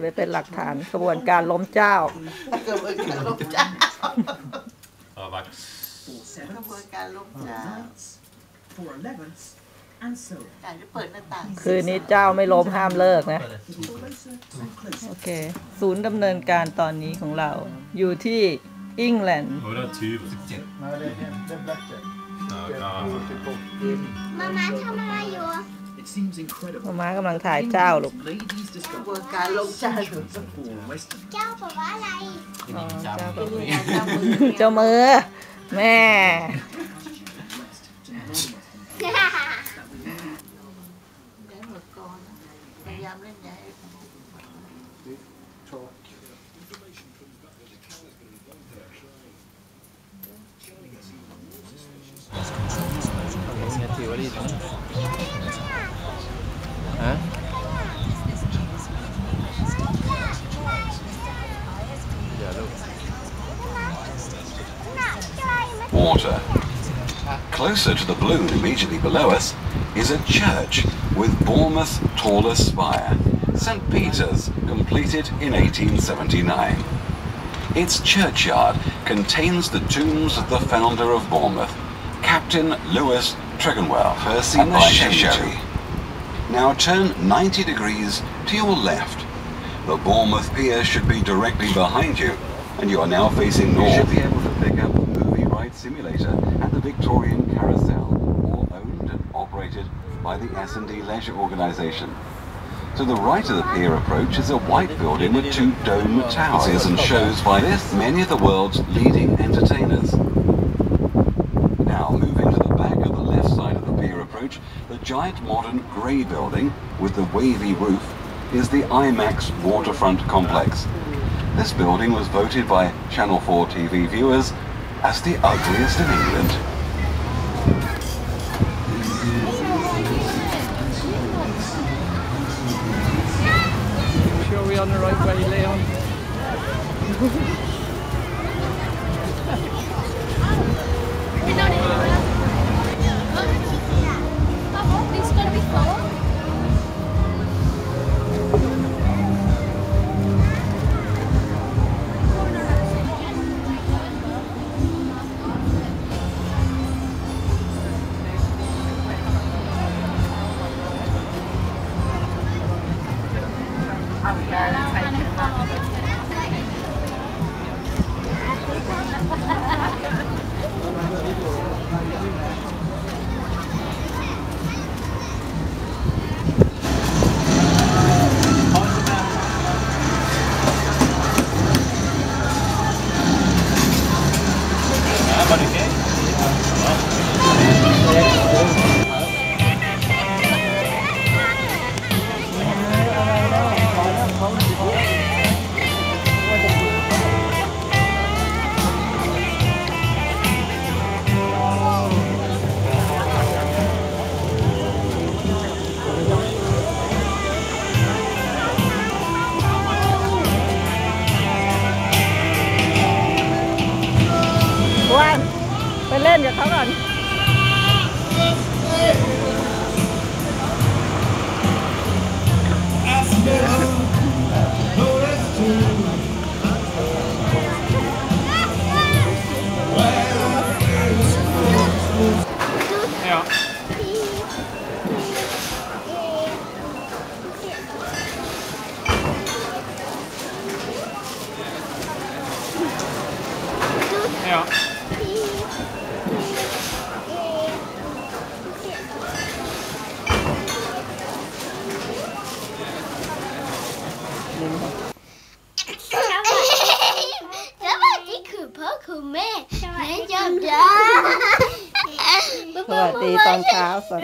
ไว้เป็นหลักฐานกระบวนการล้มเจ้ากระบวนการล้มเจ้า Ja, vax. four กระบวน sevens, การล้ม four เจ้า ninths, four elevenths, and so on. อยากจะเปิดหน้าต่างคืนนี้เจ้าไม่ล้มห้ามเลิกนะ Getting closer and closer. โอเค ศูนย์ดำเนินการตอนนี้ของเรา อยู่ที่อังกฤษ Och det är typ... Nej, det är, det är blackjack. Ja, Det är ja. multiple. มามาทำอะไรอยู่ It seems incredible. มาม้ากำลังถ่ายเจ้าลูก Ladies กระบว discover นการล้มเจ้าอยู่ four western เจ้าบอกว่าอะไร อ๋อเจ้า ที่นี่ไงเจ้ามือ เจ้ามือ แม่ west to non-western ย้ายหมดก่อนพ Closer to the balloon immediately below us is a church with Bournemouth's tallest spire, St Peter's, completed in 1879. Its churchyard contains the tombs of the founder of Bournemouth, Captain Lewis Tregonwell, the Sherry. Now turn 90 degrees to your left. The Bournemouth Pier should be directly behind you, and you are now facing north. You should be able to pick up simulator at the Victorian Carousel, all owned and operated by the S&D Leisure Organisation. To the right of the pier approach is a white building with two dome towers and shows by this many of the world's leading entertainers. Now moving to the back of the left side of the pier approach, the giant modern grey building with the wavy roof is the IMAX waterfront complex. This building was voted by Channel 4 TV viewers as the ugliest in England. Sure we on the right way, Leon? أنا เล่นกับเขาก่อน Ja. phớt khư mê Để cho ra Bố bố bố bố Rồi đi con kháo rồi